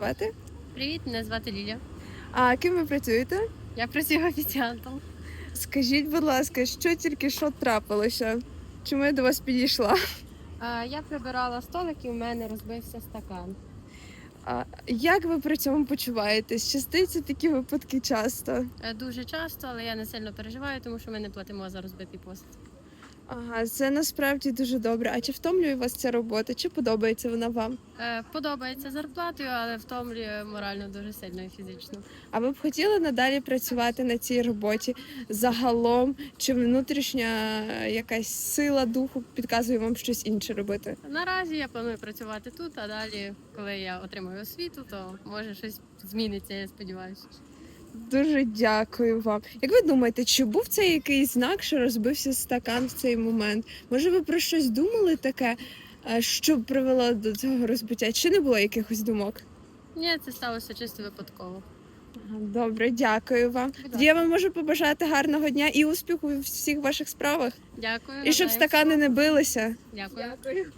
Звати? Привіт, мене звати Ліля. А ким ви працюєте? Я працюю офіціантом. Скажіть, будь ласка, що тільки що трапилося? Чому я до вас підійшла? А, Я прибирала столик і у мене розбився стакан. А як ви при цьому почуваєтесь? Частиться такі випадки часто? Е, Дуже часто, але я не сильно переживаю, тому що ми не платимо за розбитий посуд. Ага, це насправді дуже добре. А чи втомлює вас ця робота? Чи подобається вона вам? Е, Подобається зарплатою, але втомлює морально дуже сильно і фізично. А ви б хотіли надалі працювати на цій роботі загалом? Чи внутрішня якась сила духу підказує вам щось інше робити? Наразі я планую працювати тут, а далі, коли я отримаю освіту, то може щось зміниться, я сподіваюся. Дуже дякую вам. Як ви думаєте, чи був це якийсь знак, що розбився стакан в цей момент? Може, ви про щось думали таке, е, що привело до цього розбиття? Чи не було якихось думок? Ні, це сталося чисто випадково. Добре, дякую вам. Тоді Я вам можу побажати гарного дня і успіху у всіх ваших справах. Дякую. І щоб стакани не билися. Дякую.